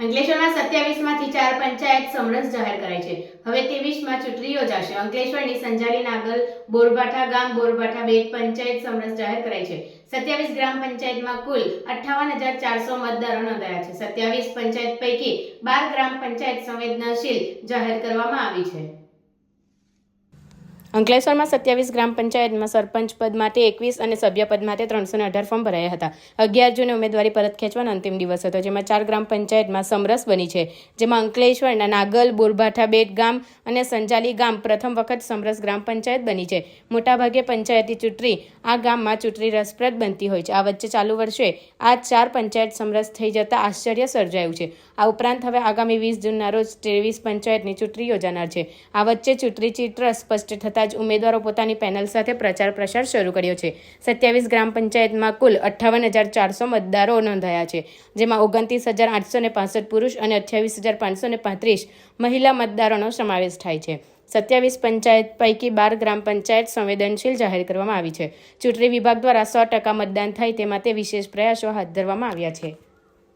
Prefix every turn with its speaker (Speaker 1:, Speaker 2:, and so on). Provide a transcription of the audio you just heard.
Speaker 1: અંકલેશ્વરમાં સત્યાવીસમાંથી ચાર પંચાયત સમરસ જાહેર કરાઈ છે. હવે ત્રેવીસમાં ચૂંટણી યોજાશે અંકલેશ્વરની સંજાલી નાગલ, બોરભાઠા ગામ, બોરભાઠા બેટ પંચાયત સમરસ જાહેર કરાઈ છે. સત્યાવીસ ગ્રામ પંચાયતમાં કુલ અઠ્ઠાવન હજાર ચારસો મતદારો નોંધાયા છે. સત્યાવીસ પંચાયત પૈકી બાર ગ્રામ પંચાયત સંવેદનશીલ જાહેર કરવામાં આવી છે. અંકલેશ્વરમાં સત્યાવીસ ગ્રામ પંચાયતમાં સરપંચ પદ માટે એકવીસ અને સભ્ય પદ માટે ત્રણસો અઢાર ફોર્મ ભરાયા હતા. અગિયાર જૂને ઉમેદવારી પરત ખેંચવાનો અંતિમ દિવસ હતો, જેમાં ચાર ગ્રામ પંચાયતમાં સમરસ બની છે, જેમાં અંકલેશ્વરના નાગલ, બોરભાઠા બેટ ગામ અને સંજાલી ગામ પ્રથમ વખત સમરસ ગ્રામ પંચાયત બની છે. મોટાભાગે પંચાયતી ચૂંટણી આ ગામમાં ચૂંટણી રસપ્રદ બનતી હોય છે. આ વચ્ચે ચાલુ વર્ષે આ ચાર પંચાયત સમરસ થઈ જતા આશ્ચર્ય સર્જાયું છે. આ ઉપરાંત હવે આગામી વીસ જૂનના રોજ ત્રેવીસ પંચાયતની ચૂંટણી યોજાનાર છે. આ વચ્ચે ચૂંટણી ચિત્ર સ્પષ્ટ થતાં જ ઉમેદવારો પોતાની પેનલ સાથે પ્રચાર પ્રસાર શરૂ કર્યો છે. સત્યાવીસ ગ્રામ પંચાયતમાં કુલ અઠ્ઠાવન હજાર ચારસો મતદારો નોંધાયા છે, જેમાં ઓગણત્રીસ હજાર આઠસો ને પુરુષ અને અઠ્યાવીસ હજાર પાંચસો ને પાંત્રીસ મહિલા મતદારોનો સમાવેશ થાય છે. સત્યાવીસ પંચાયત પૈકી બાર ગ્રામ પંચાયત સંવેદનશીલ જાહેર કરવામાં આવી છે. ચૂંટણી વિભાગ દ્વારા સો ટકા મતદાન થાય તે માટે વિશેષ પ્રયાસો હાથ ધરવામાં આવ્યા છે.